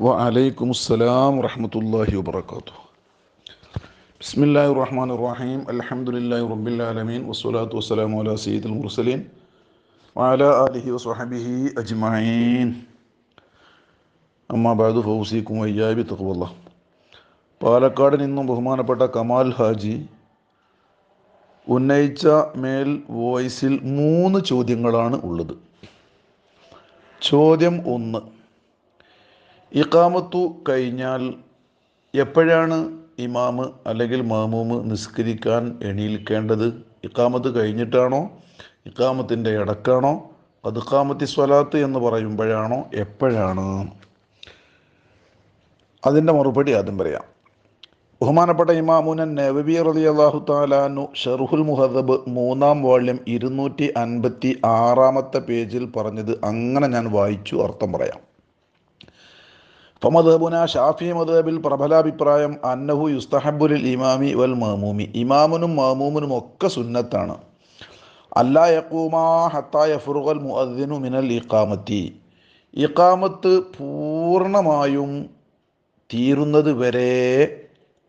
വലൈക്കും അസ്സലാം വറഹമത്തല്ലാഹി വാത്തു ബിസ്മില്ലാഹി റഹ്മാൻ റഹീം അൽഹംദുലില്ലാഹി അലഹമുല്ലാഹി റബിലമീൻ വസ്സലാത്തു വസ്സലാം അല സയ്യിദുൽ മുർസലീൻ വാല അലിഹി അജ്മഈൻ അജ്മീൻ അമ്മാബാദു ഫൗസിക്കും വയ്യാബി തഖുവല്ല പാലക്കാട് നിന്നും ബഹുമാനപ്പെട്ട കമാൽ ഹാജി ഉന്നയിച്ച മേൽ വോയിസിൽ മൂന്ന് ചോദ്യങ്ങളാണ് ഉള്ളത്. ചോദ്യം ഒന്ന് ഇക്കാമത്തു കഴിഞ്ഞാൽ എപ്പോഴാണ് ഇമാമ് അല്ലെങ്കിൽ മാമൂമ് നിസ്കരിക്കാൻ എണീൽക്കേണ്ടത്? ഇക്കാമത്ത് കഴിഞ്ഞിട്ടാണോ? ഇക്കാമത്തിന്റെ ഇടക്കാണോ അത് കാമത്തി സ്വലാത്ത് എന്ന് പറയുമ്പോഴാണോ? എപ്പോഴാണ്? അതിന്റെ മറുപടി ആദ്യം പറയാം. ബഹുമാനപ്പെട്ട ഇമാമുനൻ നവബി റലി അള്ളാഹു താലാനു ഷെർഹുൽ മുഹദബ് മൂന്നാം വാള്യം ഇരുന്നൂറ്റി അൻപത്തി ആറാമത്തെ പേജിൽ പറഞ്ഞത് അങ്ങനെ ഞാൻ വായിച്ചു അർത്ഥം പറയാം. ഫമദബുന ഷാഫി മദബിൽ പ്രബലാഭിപ്രായം അന്നഹു യുസ്തഹബുലിൽ ഇമാമി വൽ മാമൂമി. ഇമാമുനും മാമൂമിനും ഒക്കെ സുന്നത്താണ്. അല്ലാ യക്കൂമാ ഹത്താ ഫുറുഖൽ മുഅദ്ദിനു മിനൽ ഇഖാമത്തി. ഇഖാമത്ത് പൂർണമായും തീരുന്നത് വരെ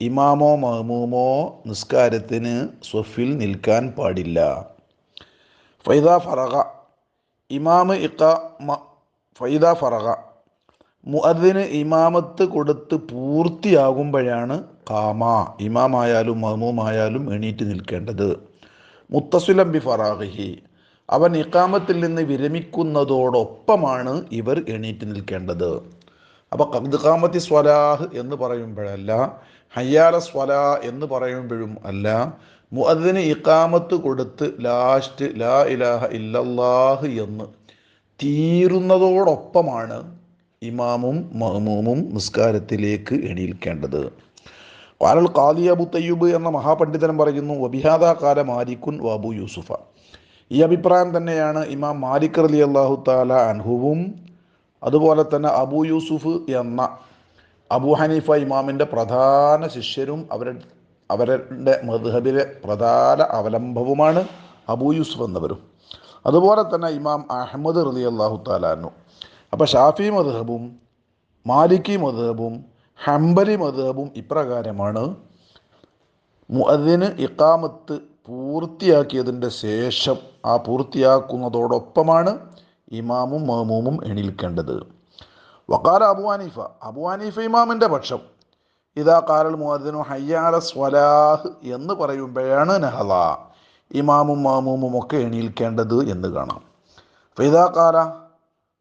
ഇമാമോ മഹമൂമോ നിസ്കാരത്തിന് സ്വഫിൽ നിൽക്കാൻ പാടില്ല. ഫൈദ ഫറക ഇമാമ് ഇക്ക ഫൈദ ഫറക മുഅദ്ദിന് ഇമാമത്ത് കൊടുത്ത് പൂർത്തിയാകുമ്പോഴാണ് കാമ. ഇമാമായാലും മഹമൂമായാലും എണീറ്റ് നിൽക്കേണ്ടത്. മുത്തസുലം ബി അവൻ ഇക്കാമത്തിൽ നിന്ന് വിരമിക്കുന്നതോടൊപ്പമാണ് ഇവർ എണീറ്റ് നിൽക്കേണ്ടത്. അപ്പോൾ കബ്ദ് കാമത്തി സ്വലാഹ് എന്ന് പറയുമ്പോഴല്ല ഹയ്യാല സ്വലാ എന്ന് പറയുമ്പോഴും അല്ല മുഅദ്ദിന് ഇക്കാമത്ത് കൊടുത്ത് ലാസ്റ്റ് ലാ ഇലാഹ ഇല്ലല്ലാഹ് എന്ന് തീരുന്നതോടൊപ്പമാണ് ഇമാമും മഹമൂമും നിസ്കാരത്തിലേക്ക് എണീൽക്കേണ്ടത്. വാലൽ ഖാദി അബു തയ്യൂബ് എന്ന മഹാപണ്ഡിതൻ പറയുന്നു വബിഹാദ കാല മാലിക്കുൻ വാബു യൂസുഫ. ഈ അഭിപ്രായം തന്നെയാണ് ഇമാം മാലിക് അലി അള്ളാഹു താല അൻഹുവും അതുപോലെ തന്നെ അബു യൂസുഫ് എന്ന അബു ഹനീഫ ഇമാമിന്റെ പ്രധാന ശിഷ്യരും അവരുടെ അവരുടെ മധുഹബിലെ പ്രധാന അവലംബവുമാണ് അബു യൂസുഫ് എന്നവരും. അതുപോലെ തന്നെ ഇമാം അഹമ്മദ് റലി അള്ളാഹു താലാനു അപ്പോൾ ഷാഫി മദ്ഹബും മാലിക്കി മദ്ഹബും ഹംബലി മദ്ഹബും ഇപ്രകാരമാണ് മുഅദ്ദിന് ഇക്കാമത്ത് പൂർത്തിയാക്കിയതിന്റെ ശേഷം ആ പൂർത്തിയാക്കുന്നതോടൊപ്പമാണ് ഇമാമും മഹമൂമും എണീൽക്കേണ്ടത്. വക്കാല അബു ഹനീഫ. അബു ഹനീഫ ഇമാമിന്റെ പക്ഷം. ഇതാ കാലൽ മുഅദ്ദിനു ഹയ്യാല സ്വലാഹ് എന്ന് പറയുമ്പോഴാണ് നഹല ഇമാമും മാമൂമും ഒക്കെ എണീൽക്കേണ്ടത് എന്ന് കാണാം. ഫൈദാ കാല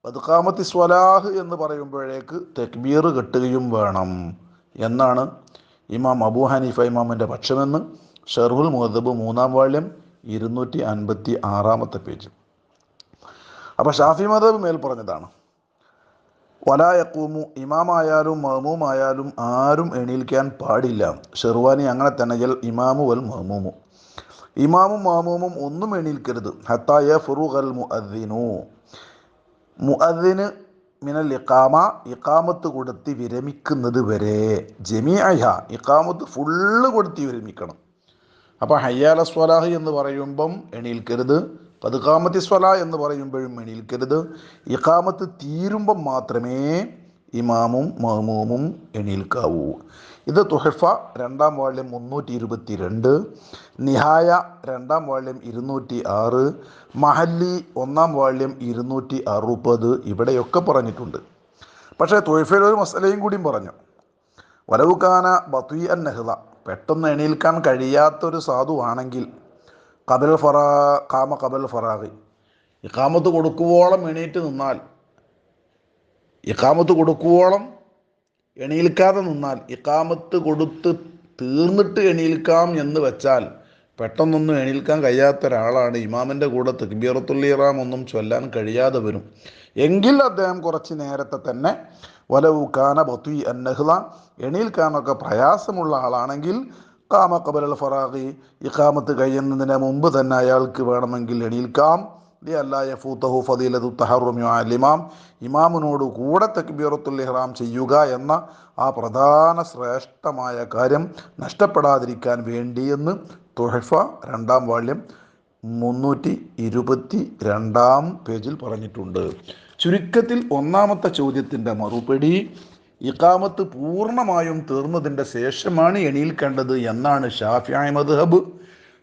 ബദ്കാമത്തി സ്വലാഹ് എന്ന് പറയുമ്പോഴേക്ക് തെക്ബീർ കെട്ടുകയും വേണം. എന്നാണ് ഇമാം അബു ഹനീഫ ഇമാമിന്റെ പക്ഷമെന്ന് ഷെർഹുൽ മുഹദബ് മൂന്നാം വാള്യം ഇരുന്നൂറ്റി അൻപത്തി ആറാമത്തെ പേജ്. അപ്പോൾ ഷാഫി മദബ് മേൽ പറഞ്ഞതാണ് വലായക്കൂമു ഇമാമായാലും മഹമൂമായാലും ആരും എണീൽക്കാൻ പാടില്ല. ഷെർവാനി അങ്ങനെ തന്നെ ജൽ ഇമാമു വൽ മഹമൂമു. ഇമാമും മഹമൂമും ഒന്നും എണീൽക്കരുത്. ഹത്തായ ഫുറുഖൽ മുഅദ്ദിനു. മുഅദ്ദിന് മിനൽ ഇക്കാമ ഇഖാമത്ത് കൊടുത്തി വിരമിക്കുന്നത് വരെ ജമീഅഹ ഇഖാമത്ത് ഫുള്ള് കൊടുത്തി വിരമിക്കണം. അപ്പോൾ ഹയ്യാല സ്വലാഹ് എന്ന് പറയുമ്പം എണീൽക്കരുത്. പതുക്കാമത്തി സ്വല എന്ന് പറയുമ്പോഴും എണീൽക്കരുത്. ഇഖാമത്ത് തീരുമ്പം മാത്രമേ ഇമാമും മഹമൂമും എണീൽക്കാവൂ. ഇത് തുഹഫ രണ്ടാം വാള്യം മുന്നൂറ്റി ഇരുപത്തി രണ്ട് നിഹായ രണ്ടാം വാള്യം ഇരുന്നൂറ്റി ആറ് മഹല്ലി ഒന്നാം വാള്യം ഇരുന്നൂറ്റി അറുപത് ഇവിടെയൊക്കെ പറഞ്ഞിട്ടുണ്ട്. പക്ഷേ തുഹഫയിൽ ഒരു മസലയും കൂടിയും പറഞ്ഞു. വലവുക്കാന ബത്വി അൻ നെഹ്ല പെട്ടെന്ന് എണീൽക്കാൻ കഴിയാത്തൊരു സാധുവാണെങ്കിൽ കബൽ ഫറാ കാമ കബൽ ഫറാഹി. ഇക്കാമത്ത് കൊടുക്കുവോളം എണീറ്റ് നിന്നാൽ ഇക്കാമത്ത് കൊടുക്കുവോളം എണീൽക്കാതെ നിന്നാൽ ഇക്കാമത്ത് കൊടുത്ത് തീർന്നിട്ട് എണീൽക്കാം എന്ന് വെച്ചാൽ പെട്ടെന്നൊന്നും എണീൽക്കാൻ കഴിയാത്ത ഒരാളാണ് ഇമാമിന്റെ കൂടെ തെക്ബീറത്തുള്ളിറാം ഒന്നും ചൊല്ലാൻ കഴിയാതെ വരും. എങ്കിൽ അദ്ദേഹം കുറച്ച് നേരത്തെ തന്നെ വലവു കാന ബത്വി അന്നഹ്ല എണീൽക്കാനൊക്കെ പ്രയാസമുള്ള ആളാണെങ്കിൽ കാമ കബൽ ഫറാഖി ഇഖാമത്ത് കഴിയുന്നതിന് മുമ്പ് തന്നെ അയാൾക്ക് വേണമെങ്കിൽ എണീൽക്കാം. അല്ലായഫൂത്തഹു ഫദീലതു തഹറുമു അലിമാം ഇമാമിനോട് കൂടെ തക്ബീറത്തുൽ ഇഹ്റാം ചെയ്യുക എന്ന ആ പ്രധാന ശ്രേഷ്ഠമായ കാര്യം നഷ്ടപ്പെടാതിരിക്കാൻ വേണ്ടിയെന്ന് തുഹഫ രണ്ടാം വാള്യം മുന്നൂറ്റി ഇരുപത്തി രണ്ടാം പേജിൽ പറഞ്ഞിട്ടുണ്ട്. ചുരുക്കത്തിൽ ഒന്നാമത്തെ ചോദ്യത്തിന്റെ മറുപടി ഇക്കാമത്ത് പൂർണമായും തീർന്നതിന്റെ ശേഷമാണ് എണീൽക്കേണ്ടത് എന്നാണ് ഷാഫിയായ മദ്ഹബ്.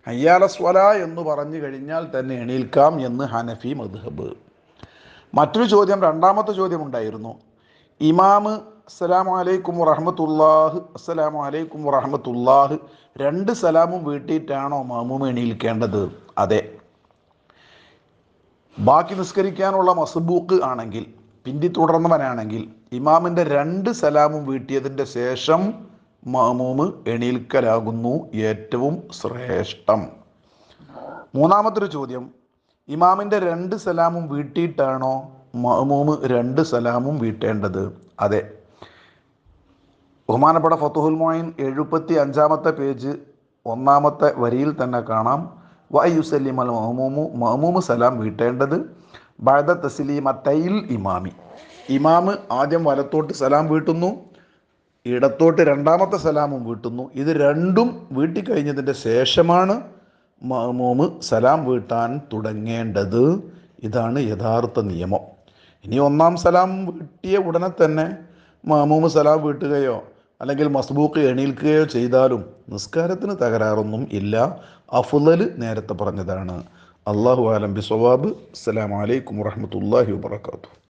ഹയ്യാല സ്വല എന്ന് പറഞ്ഞു കഴിഞ്ഞാൽ തന്നെ എണീൽക്കാം എന്ന് ഹനഫി മദ്ഹബ്. മറ്റൊരു ചോദ്യം രണ്ടാമത്തെ ചോദ്യം ഉണ്ടായിരുന്നു ഇമാമ് അസ്സലാമു അലൈക്കും വറഹമത്തുല്ലാഹ് അസ്സലാമു അലൈക്കും വറഹമത്തുല്ലാഹ് രണ്ട് സലാമും വീട്ടിയിട്ടാണോ മാമൂം എണീൽക്കേണ്ടത്? അതെ. ബാക്കി നിസ്കരിക്കാനുള്ള മസബൂക്ക് ആണെങ്കിൽ പിന്തി തുടർന്നവനാണെങ്കിൽ ഇമാമിന്റെ രണ്ട് സലാമും വീട്ടിയതിന്റെ ശേഷം മാമൂമ് എണീൽക്കലാകുന്നു ഏറ്റവും ശ്രേഷ്ഠം. മൂന്നാമത്തൊരു ചോദ്യം. ഇമാമിന്റെ രണ്ട് സലാമും വീട്ടിയിട്ടാണോ മാമൂമ് രണ്ട് സലാമും വീട്ടേണ്ടത്? അതെ. ബഹുമാനപ്പെട്ട ഫത്തുഹുൽ മോയിൻ എഴുപത്തി അഞ്ചാമത്തെ പേജ് ഒന്നാമത്തെ വരിയിൽ തന്നെ കാണാം. വയുസല്ലിം അൽ മഹമൂമു മഹമൂമ് സലാം വീട്ടേണ്ടത് ബഴദ തൈൽ ഇമാമി. ഇമാമ് ആദ്യം വലത്തോട്ട് സലാം വീട്ടുന്നു. ഇടത്തോട്ട് രണ്ടാമത്തെ സലാമും വീട്ടുന്നു. ഇത് രണ്ടും വീട്ടിക്കഴിഞ്ഞതിന്റെ ശേഷമാണ് മോമ് സലാം വീട്ടാൻ തുടങ്ങേണ്ടത്. ഇതാണ് യഥാർത്ഥ നിയമം. ഇനി ഒന്നാം സലാം വീട്ടിയ ഉടനെ തന്നെ മാമൂമ് സലാം വീട്ടുകയോ അല്ലെങ്കിൽ മസ്ബൂക്ക് എണീൽക്കുകയോ ചെയ്താലും നിസ്കാരത്തിന് തകരാറൊന്നും ഇല്ല. അഫുലൽ നേരത്തെ പറഞ്ഞതാണ്. അള്ളാഹു ആലം ബി സ്വവാബ് അസ്സലാമലൈക്കും വറഹമത്തല്ലാഹി വാത്തു